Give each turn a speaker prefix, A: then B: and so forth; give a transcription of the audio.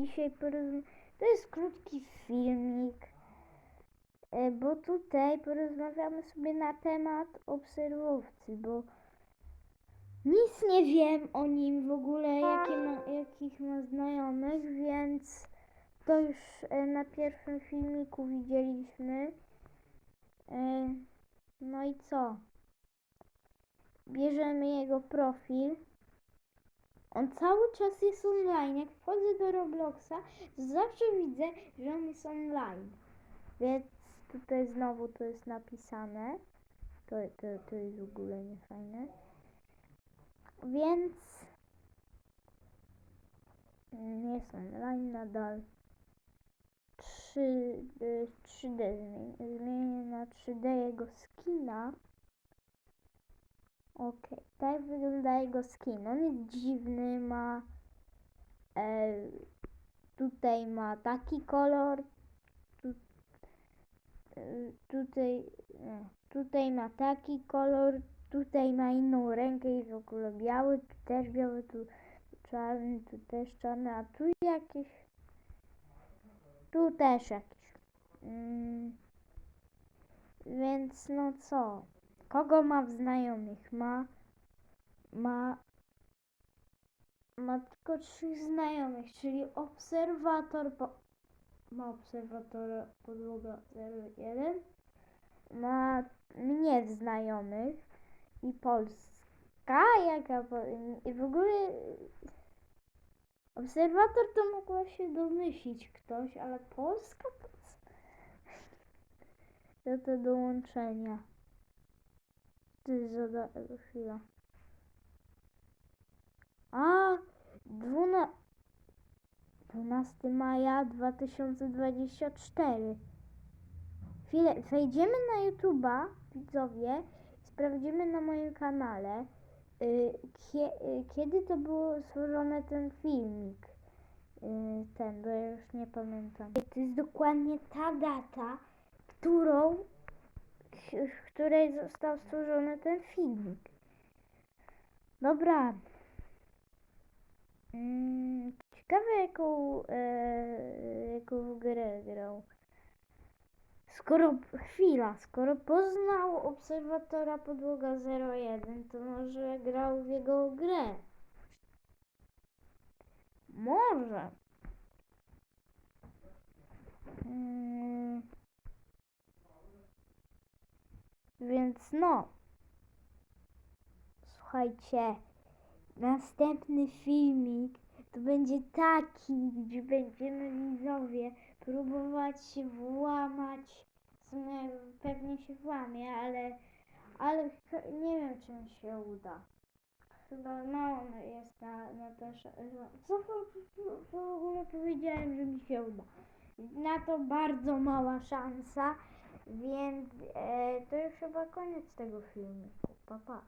A: dzisiaj porozmawiać. To jest krótki filmik, e, bo tutaj porozmawiamy sobie na temat obserwowcy, bo nic nie wiem o nim w ogóle, jakie ma, jakich ma znajomych, więc to już e, na pierwszym filmiku widzieliśmy. E, No i co? Bierzemy jego profil. On cały czas jest online. Jak wchodzę do Robloxa, zawsze widzę, że on jest online. Więc tutaj znowu to jest napisane. To, to, to jest w ogóle niefajne. Więc mm, jest online nadal. 3, y, 3D zmienię, zmienię na 3D jego skina. Okej, tak wygląda jego skin. On jest dziwny, ma e, tutaj ma taki kolor, tu, e, tutaj, tutaj ma taki kolor, tutaj ma inną rękę i w ogóle biały, tu też biały, tu czarny, tu też czarny, a tu jakiś, tu też jakiś. Mm, więc no co? Kogo ma w znajomych? Ma, ma, ma tylko trzech znajomych, czyli obserwator, po, ma obserwatora podłoga 01, ma mnie w znajomych i Polska, jaka, po- i w ogóle obserwator to mogła się domyślić ktoś, ale Polska to co? Do te dołączenia. Ty zada... chwila. A, 12... 12 maja 2024. Chwilę, wejdziemy na YouTube'a, widzowie, sprawdzimy na moim kanale, y, kie, y, kiedy to było stworzone ten filmik. Y, ten, bo ja już nie pamiętam. To jest dokładnie ta data, którą w której został stworzony ten filmik. Dobra. Mm, ciekawe jaką, e, jaką grę grał. Skoro, chwila, skoro poznał obserwatora podłoga 01, to może grał w jego grę. Może. Mm. No. Słuchajcie, następny filmik to będzie taki, gdzie będziemy widzowie próbować się włamać. Pewnie się włamie, ale, ale nie wiem, czy mi się uda. Chyba mało jest na, na to, co w ogóle powiedziałem, że mi się uda. Na to bardzo mała szansa, więc e, to już chyba koniec tego filmiku. Pa, pa.